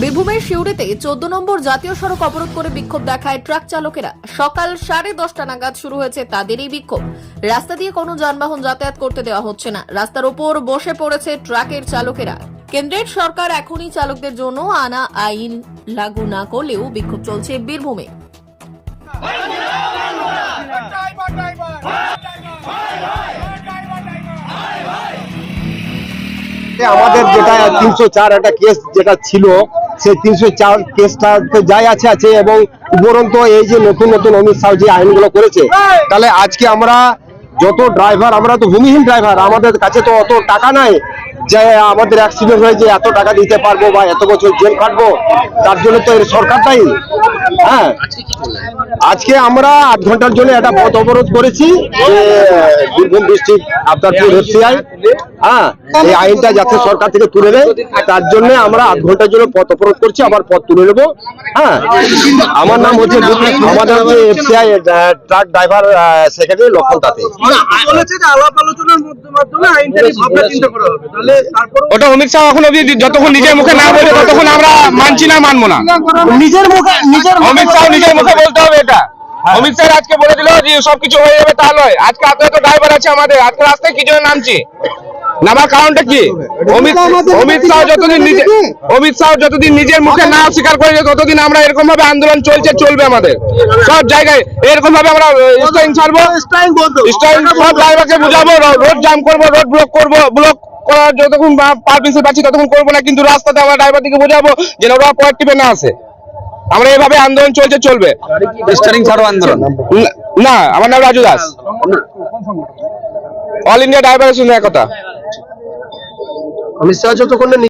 বীরভূমের সিউড়িতে চোদ্দ নম্বর জাতীয় সড়ক অবরোধ করে বিক্ষোভ দেখায় ট্রাক চালকেরা। সকাল সাড়ে দশটা নাগাদ শুরু হয়েছে তাদেরই বিক্ষোভ। রাস্তা দিয়ে কোনো যানবাহন যাতায়াত করতে দেওয়া হচ্ছে না। রাস্তার ওপর বসে পড়েছে ট্রাকের চালকেরা। কেন্দ্রের সরকার এখনই চালকদের জন্য আনা আইন লাগু না করলেও বিক্ষোভ চলছে বীরভূমে। আমাদের যেটা তিনশো চার একটা কেস যেটা ছিল, সেই তিনশো চার কেসটা তো যাই আছে আছে এবং উপরন্ত এই যে নতুন নতুন অমিত শাহ যে আইনগুলো করেছে, তাহলে আজকে আমরা যত ড্রাইভার আমরা তো ভূমিহীন ড্রাইভার আমাদের কাছে তো অত টাকা নাই যে আমাদের অ্যাক্সিডেন্ট হয়ে যে এত টাকা দিতে পারব বা এত বছর জেল কাটবো তার জন্য তো এর সরকারটাই হ্যাঁ। আজকে আমরা আধ ঘণ্টার জন্য একটা পথ অবরোধ করেছি, যে বীরভূম ডিস্ট্রিক্ট আফতারপুর এফসিআই হ্যাঁ। এই আইনটা যাতে সরকার থেকে তুলে নেয় তার জন্য আমরা আধ ঘণ্টার জন্য পথ অবরোধ করছি আবার পথ তুলে নেব। হ্যাঁ? আমার নাম হচ্ছে আমাদের হচ্ছে এফসিআই ট্রাক ড্রাইভার সেক্রেটারি লক্ষণ তাতে বলেছে যে আলাপ আলোচনার মধ্যে- মাধ্যমে আইনটা নিয়ে ভাবনা চিন্তা করা হবে। তাহলে তারপর ওটা অমিত শাহ এখন অব্দি যতক্ষণ নিজের মুখে না বলবে ততক্ষণ আমরা মানছি না মানবো না। নিজের মুখে নিজের অমিত শাহ নিজের মুখে বলতে হবে এটা। অমিত শাহ আজকে বলে দিল যে সবকিছু হয়ে যাবে তা নয়। আজকে এত এত ড্রাইভার আছে আমাদের। আজকে রাস্তায় কি জন্য নামছি? নামার কারণটা কি? অমিত অমিত শাহ যতদিন নিজে অমিত শাহ যতদিন নিজের মুখে না স্বীকার করেছে ততদিন আমরা এরকম ভাবে আন্দোলন চলছে চলবে আমাদের। সব জায়গায় এরকম ভাবে আমরা স্ট্রাইক ছাড়বো। স্ট্রাইক বন্ধ স্ট্রাইক সব ড্রাইভারকে বুঝাবো রোড জাম করব রোড ব্লক করব ব্লক করার যতক্ষণ পারমিশন পাচ্ছি ততক্ষণ করব না কিন্তু রাস্তাতে আমরা ড্রাইভারদেরকে বোঝাবো যে ওরা প্রোয়াক্টিভে না আসে। আমরা এইভাবে আন্দোলন চলছে চলবে। আন্দোলন। না- না আমার নাম Raju Das. All India driver শুনে কথা অমিত শাহ যতক্ষণ